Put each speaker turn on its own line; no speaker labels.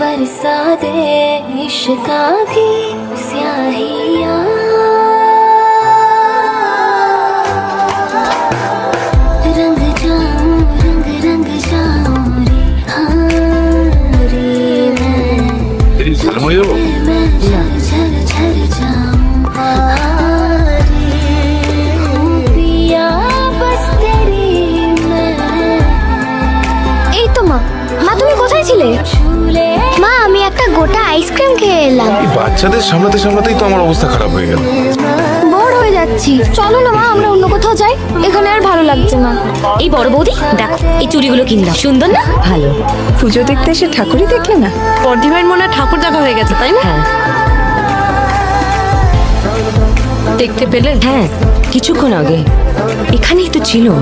बरसा दे इश्का की स्याहियाँ रंग जाऊं रंग रंग जाऊं रे हाँ रे मैं
ঝালমুড়ি দেবো
मैं झर झर झर जाऊं हाँ रे पिया बस तेरी मैं
এই তো মা মা তুমি কোথায় ছিলে
বাচ্চাদের সামলাতে সামলাতেই তো আমার অবস্থা খারাপ হয়ে গেল।
বোর হয়ে যাচ্ছি। চলো না মা আমরা অন্য কোথাও যাই। এখানে আর ভালো লাগছে না।
এই বড় বৌদি দেখো এই চুড়িগুলো কিনলাম সুন্দর না? ভালো।
পুজো দেখতে এসে ঠাকুরই দেখলে না?
পরদিভাইয়ের মনে হয় ঠাকুর দেখা হয়ে গেছে তাই না?
হ্যাঁ।
দেখতে পেলে?
হ্যাঁ কিছুক্ষণ আগে। এখানেই তো ছিল।